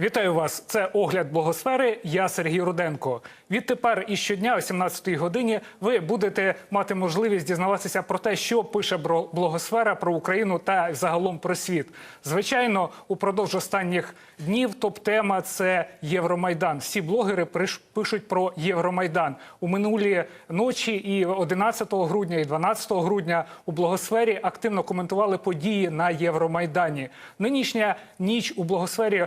Вітаю вас! Це огляд блогосфери. Я Сергій Руденко. Відтепер і щодня о 17-й годині ви будете мати можливість дізнаватися про те, що пише блогосфера про Україну та загалом про світ. Звичайно, упродовж останніх днів топ-тема це Євромайдан. Всі блогери пишуть про Євромайдан у минулі ночі. І 11 грудня, і 12 грудня у блогосфері активно коментували події на Євромайдані. Нинішня ніч у блогосфері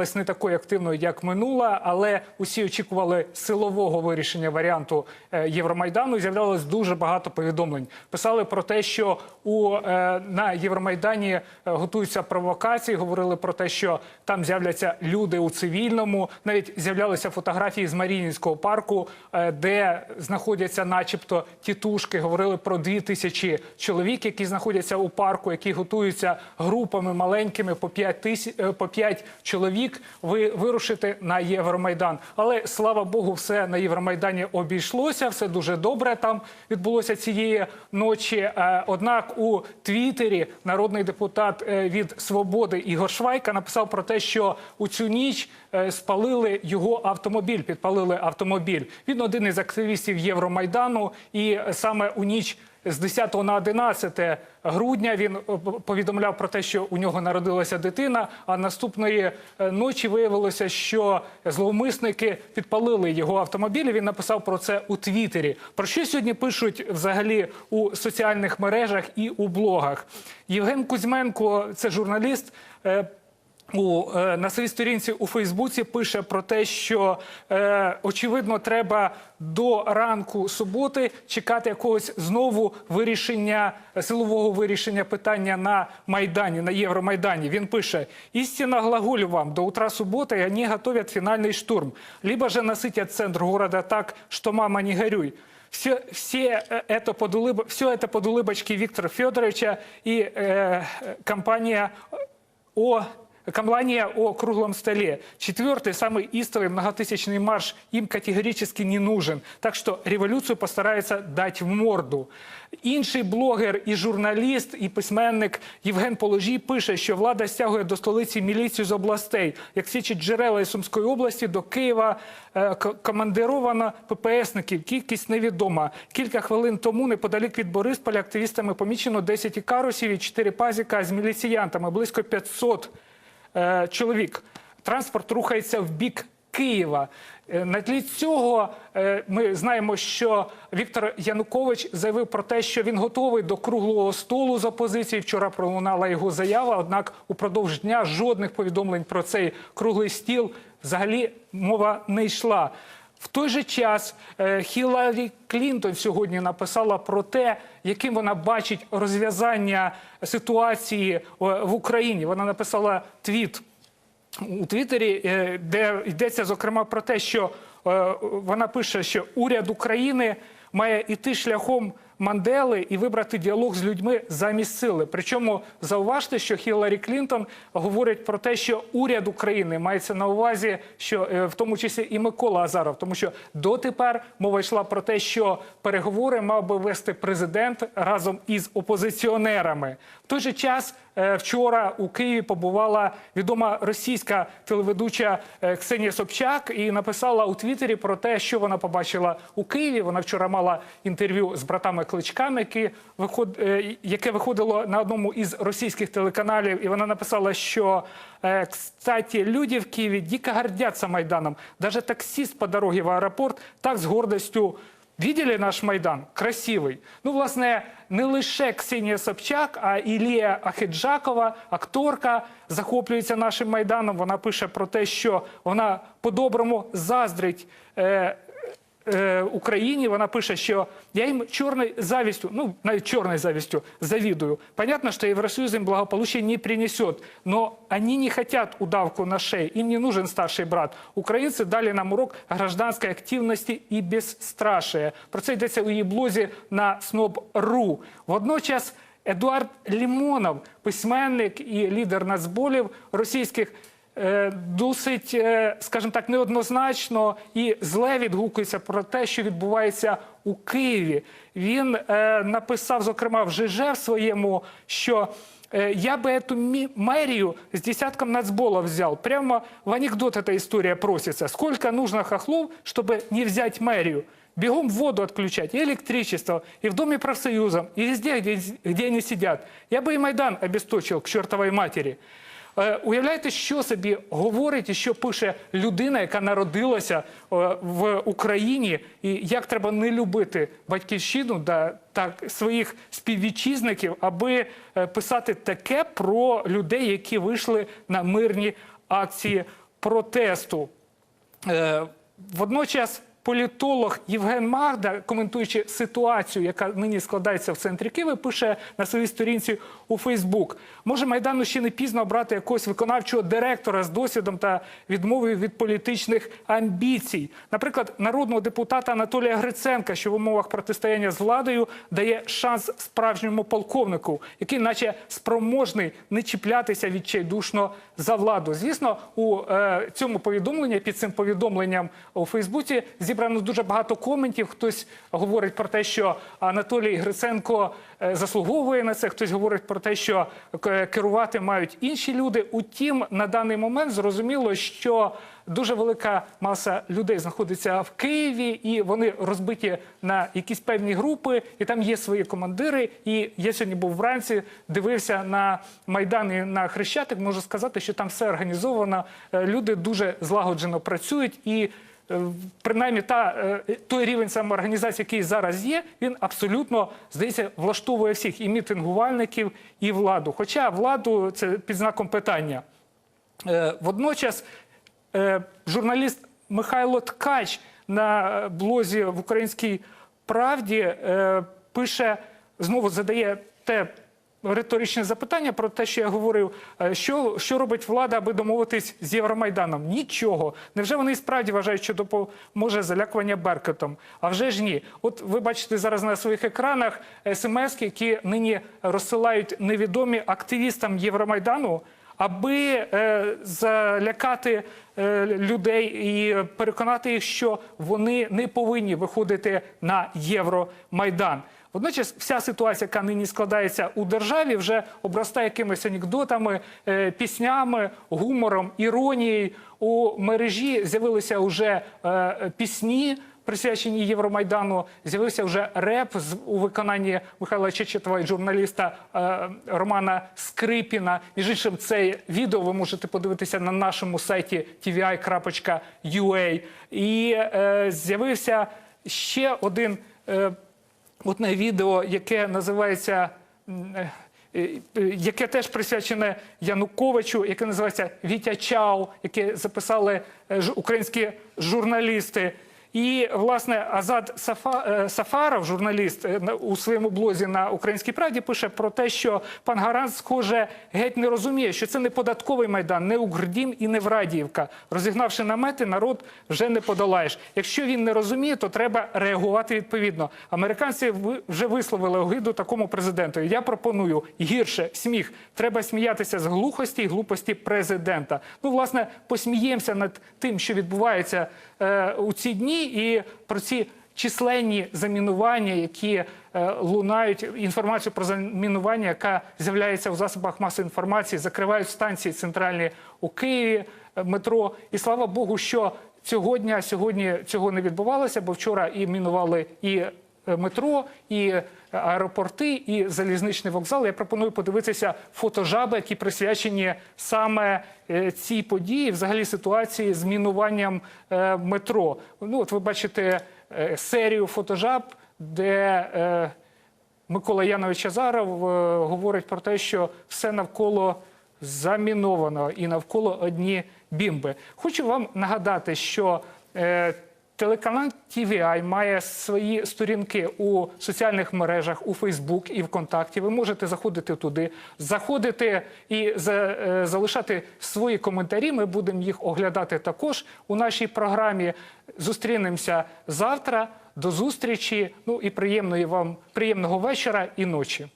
виявилась не такою активною, як минула, але усі очікували силового вирішення варіанту е, Євромайдану. З'являлось дуже багато повідомлень. Писали про те, що у е, на Євромайдані е, готуються провокації. Говорили про те, що там з'являться люди у цивільному. Навіть з'являлися фотографії з Маріїнського парку, де знаходяться, начебто, тітушки. Говорили про дві тисячі чоловік, які знаходяться у парку, які готуються групами маленькими по 5 тисяч по 5 чоловік. Ви вирушите на Євромайдан. Але слава Богу, все на Євромайдані обійшлося. Все дуже добре там відбулося цієї ночі. Е, Однак у Твіттері народний депутат е, від Свободи Ігор Швайка написав про те, що у цю ніч е, спалили його автомобіль, підпалили автомобіль. Він один із активістів Євромайдану, і саме у ніч. З 10 на 11 грудня він е, повідомляв про те, що у нього народилася дитина. А наступної е, ночі виявилося, що зловмисники підпалили його автомобіль. Він написав про це у Твіттері. Про що сьогодні пишуть взагалі у соціальних мережах і у блогах? Євген Кузьменко, це журналіст е, у е, на своїй сторінці у Фейсбуці пише про те, що е, очевидно треба до ранку суботи чекати якогось знову вирішення силового вирішення питання на майдані на Євромайдані. Він пише: істинно глаголю вам до утра субботы, и они готовят финальный штурм. Либо же насытят центр города так, что мама не горюй. Все, все, э, это под улыб... все это под улыбочки Виктора Федоровича и э, компания о Компания о круглом столе. Четвертый, самый истовый многотысячный марш им категорически не нужен. Так что революцию постараються дать в морду. Інший блогер і журналіст, і письменник Євген Положій пише, що влада стягує до столиці міліцію з областей. Як свідчить джерела із Сумської області, до Києва е, к- командировано ППСників. Кількість невідома. Кілька хвилин тому неподалік від Борисполя активістами помічено 10 ікарусів і 4 пазіка з міліціянтами. Близько 500 е, чоловік. Транспорт рухається в бік Києва. Е, На тлі цього е, ми знаємо, що Віктор Янукович заявив про те, що він готовий до круглого столу з опозиції. Вчора пролунала його заява. Однак упродовж дня жодних повідомлень про цей круглий стіл взагалі мова не йшла. В той же час е, Хіларі Клінтон сьогодні написала про те, яким вона бачить розв'язання ситуації е, в Україні. Вона написала твіт у Твіттері, е, де йдеться зокрема про те, що вона пише, що уряд України має іти шляхом Мандели і вибрати діалог з людьми замість сили. Причому зауважте, що Хіларі Клінтон говорить про те, що уряд України мається на увазі, що е, в тому числі і Микола Азаров, тому що дотепер мова йшла про те, що переговори мав би вести президент разом із опозиціонерами. В той же час е, вчора у Києві побувала відома російська телеведуча е, Ксенія Собчак і написала у Твіттері про те, що вона побачила у Києві. Вона вчора мала інтерв'ю з братами Кличками, які виход... е, яке виходило на одному із російських телеканалів. І вона написала, що е, кстати, люди в Києві дико гордяться Майданом. Даже таксист по дорогі в аеропорт так з гордостю Видели наш Майдан? Красивий. Ну, власне, не лише Ксенія Собчак, а Ілія Лія Ахеджакова, акторка, захоплюється нашим Майданом. Вона пише про те, що вона по-доброму заздрить. Е, е, Україні вона пише, що я їм чорною завістю, ну навіть чорною завістю завидую. Понятно, что Евросоюз им благополучия не принесет, но они не хотят удавку на шее, им не нужен старший брат. Українці дали нам урок гражданської активності і безстрашия. Про це йдеться у її блозі на СНОБ.ру. Водночас Едуард Лімонов, письменник і лідер нацболів російських, досить, е, скажімо так, неоднозначно і зле відгукується про те, що відбувається у Києві. Він е, написав, зокрема, в ЖЖ в своєму, що э, я бы эту ми- мэрию с десятком нацболов взял. Прямо в анекдот эта история просится. Сколько нужно хохлов, чтобы не взять мэрию? Бегом воду отключать, и электричество, и в Доме профсоюза, и везде, где, где они сидят. Я бы и Майдан обесточил к чертовой матери. Е, Уявляєте, що собі говорить і що пише людина, яка народилася е, в Україні, і як треба не любити батьківщину да, так, своїх співвітчизників, аби е, писати таке про людей, які вийшли на мирні акції протесту. Водночас політолог Євген Магда, коментуючи ситуацію, яка нині складається в центрі Києва, пише на своїй сторінці у Фейсбук: може Майдану ще не пізно обрати якогось виконавчого директора з досвідом та відмовою від політичних амбіцій. Наприклад, народного депутата Анатолія Гриценка, що в умовах протистояння з владою дає шанс справжньому полковнику, який, наче спроможний не чіплятися відчайдушно за владу. Звісно, у е, цьому повідомленні під цим повідомленням у Фейсбуці зібрано дуже багато коментів. Хтось говорить про те, що Анатолій Гриценко е, заслуговує на це. Хтось говорить про те, що керувати мають інші люди. Утім, на даний момент зрозуміло, що дуже велика маса людей знаходиться в Києві, і вони розбиті на якісь певні групи, і там є свої командири. І я сьогодні був вранці, дивився на майдан і на хрещатик. Можу сказати, що там все організовано. е, Люди дуже злагоджено працюють і. Е, Принаймні, та е, той рівень самоорганізації, який зараз є, він абсолютно здається влаштовує всіх і мітингувальників, і владу. Хоча владу це під знаком питання. Е, Водночас журналіст Михайло Ткач на блозі в Українській правді пише, знову задає те риторичне запитання про те, що я говорив, е, що, що робить влада, аби домовитись з Євромайданом? Нічого. Невже вони справді вважають, що допоможе залякування Беркетом? А вже ж ні. От ви бачите зараз на своїх екранах смс, які нині розсилають невідомі активістам Євромайдану аби е, залякати е, людей і переконати їх, що вони не повинні виходити на Євромайдан. Водночас, вся ситуація, яка нині складається у державі, вже обростає якимись анекдотами, е, піснями, гумором, іронією. У мережі з'явилися вже пісні присвячені Євромайдану. З'явився вже реп з у виконанні Михайла Чечетова і журналіста е, Романа Скрипіна. Між іншим, це відео ви можете подивитися на нашому сайті tvi.ua. І е, з'явився ще один е, одне відео, яке називається. е, е, Яке теж присвячене Януковичу, яке називається Вітя Чау, яке записали е, українські журналісти. І власне Азад е, Сафаров, журналіст, е, у своєму блозі на Українській правді пише про те, що пан Гарант, схоже, геть не розуміє, що це не податковий майдан, не Угрдім і не Врадіївка. Розігнавши намети, народ вже не подолаєш. Якщо він не розуміє, то треба реагувати відповідно. Американці вже висловили огиду такому президенту. Я пропоную гірше сміх. Треба сміятися з глухості і глупості президента. Ну, власне, посміємося над тим, що відбувається у ці дні, і про ці численні замінування, які е, лунають інформацію про замінування, яка з'являється у засобах масової інформації, закривають станції центральні у Києві, е, метро. І слава Богу, що цього дня сьогодні цього не відбувалося, бо вчора і мінували і е, метро, і е, аеропорти, і залізничний вокзал. Я пропоную подивитися фотожаби, які присвячені саме е, цій події, взагалі ситуації з мінуванням е, метро. Ну, от ви бачите е, серію фотожаб, де е, Микола Янович Азаров е, говорить про те, що все навколо заміновано і навколо одні бімби. Хочу вам нагадати, що е, телеканал TVI має свої сторінки у соціальних мережах, у Фейсбук і ВКонтакті. Ви можете заходити туди, заходити і за, е, залишати свої коментарі. Ми будемо їх оглядати також у нашій програмі. Зустрінемося завтра. До зустрічі. Ну і приємної вам приємного вечора і ночі.